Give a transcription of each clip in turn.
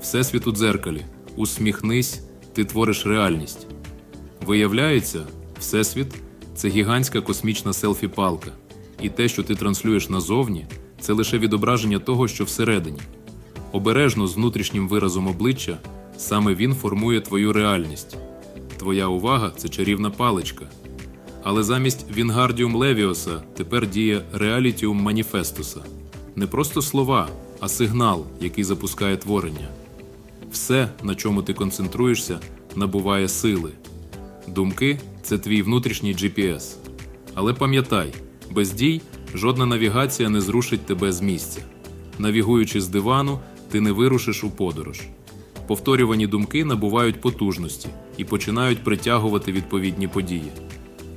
Всесвіт у дзеркалі. Усміхнись, ти твориш реальність. Виявляється, Всесвіт це гігантська космічна селфі-палка, і те, що ти транслюєш назовні, це лише відображення того, що всередині. Обережно з внутрішнім виразом обличчя саме він формує твою реальність. Твоя увага це чарівна паличка. Але замість Вінгардіум Левіоса тепер діє Реалітіум Маніфестуса. Не просто слова, а сигнал, який запускає творення. Все, на чому ти концентруєшся, набуває сили. Думки це твій внутрішній GPS. Але пам'ятай, без дій жодна навігація не зрушить тебе з місця. Навігуючи з дивану, ти не вирушиш у подорож. Повторювані думки набувають потужності і починають притягувати відповідні події.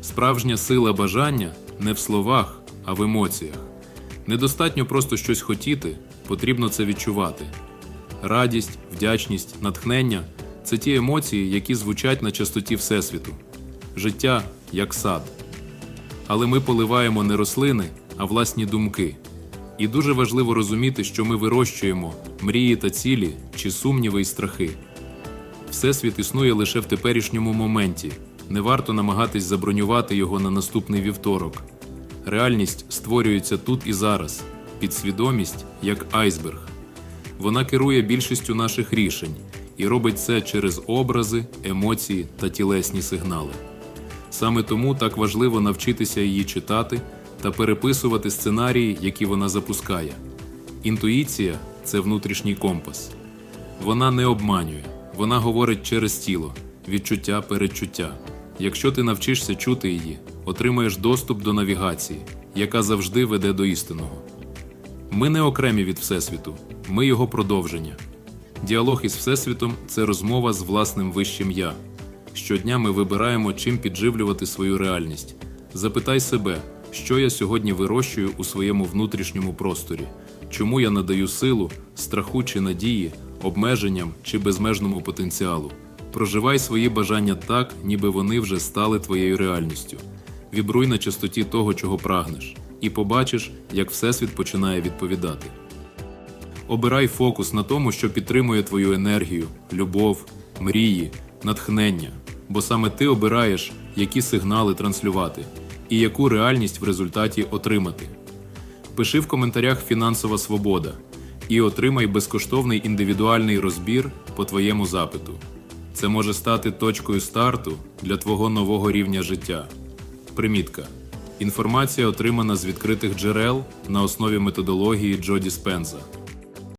Справжня сила бажання не в словах, а в емоціях. Недостатньо просто щось хотіти, потрібно це відчувати. Радість, вдячність, натхнення це ті емоції, які звучать на частоті Всесвіту. Життя як сад. Але ми поливаємо не рослини, а власні думки. І дуже важливо розуміти, що ми вирощуємо мрії та цілі чи сумніви і страхи. Всесвіт існує лише в теперішньому моменті. Не варто намагатись забронювати його на наступний вівторок. Реальність створюється тут і зараз, підсвідомість як айсберг. Вона керує більшістю наших рішень і робить це через образи, емоції та тілесні сигнали. Саме тому так важливо навчитися її читати та переписувати сценарії, які вона запускає. Інтуїція це внутрішній компас. Вона не обманює, вона говорить через тіло, відчуття, передчуття. Якщо ти навчишся чути її, отримаєш доступ до навігації, яка завжди веде до істинного. Ми не окремі від Всесвіту, ми його продовження. Діалог із Всесвітом це розмова з власним вищим я. Щодня ми вибираємо, чим підживлювати свою реальність. Запитай себе, що я сьогодні вирощую у своєму внутрішньому просторі, чому я надаю силу, страху чи надії, обмеженням чи безмежному потенціалу. Проживай свої бажання так, ніби вони вже стали твоєю реальністю. Вібруй на частоті того, чого прагнеш, і побачиш, як Всесвіт починає відповідати. Обирай фокус на тому, що підтримує твою енергію, любов, мрії, натхнення, бо саме ти обираєш, які сигнали транслювати і яку реальність в результаті отримати. Пиши в коментарях Фінансова свобода і отримай безкоштовний індивідуальний розбір по твоєму запиту. Це може стати точкою старту для твого нового рівня життя. Примітка. Інформація отримана з відкритих джерел на основі методології Джо Діспенза.